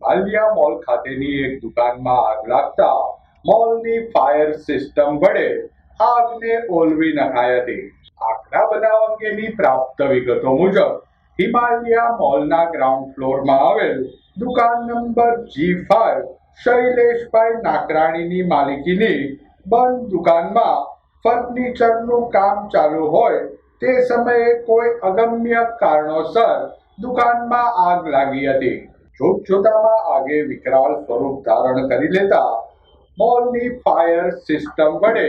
Himalaya mall ખાતેની એક દુકાનમાં આગ લાગતા મોલની ફાયર સિસ્ટમ વડે આગને ઓલવી નખાઈ હતી. આગના બનાવ અંગેની પ્રાપ્ત વિગતો મુજબ, હિમાલયા મોલના ગ્રાઉન્ડ ફ્લોરમાં આવેલ દુકાન નંબર જી ફાઈવ શૈલેષભાઈ નાકરાણીની માલિકીની બંધ દુકાનમાં ફર્નિચરનું કામ ચાલુ હોય તે સમયે કોઈ અગમ્ય કારણોસર દુકાનમાં આગ લાગી હતી. જોતજોતામાં આગે વિકરાળ સ્વરૂપ ધારણ કરી લેતા મોલની ફાયર સિસ્ટમ વડે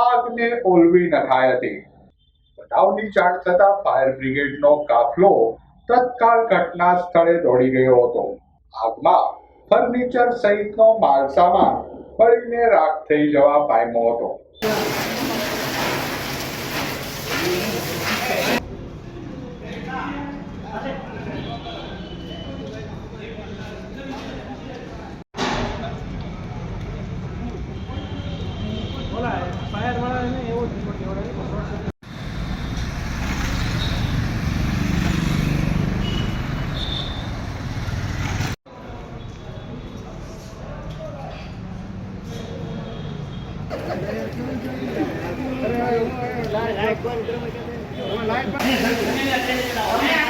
આગને ઓલવી નખાઈ હતી. બનાવની જાણ થતા ફાયર બ્રિગેડનો કાફલો તત્કાળ ઘટના સ્થળે દોડી ગયો હતો. આગમાં ફર્નિચર સહિતનો માલસામાન બળીને રાખ થઈ જવા પામ્યો હતો. લાઈટ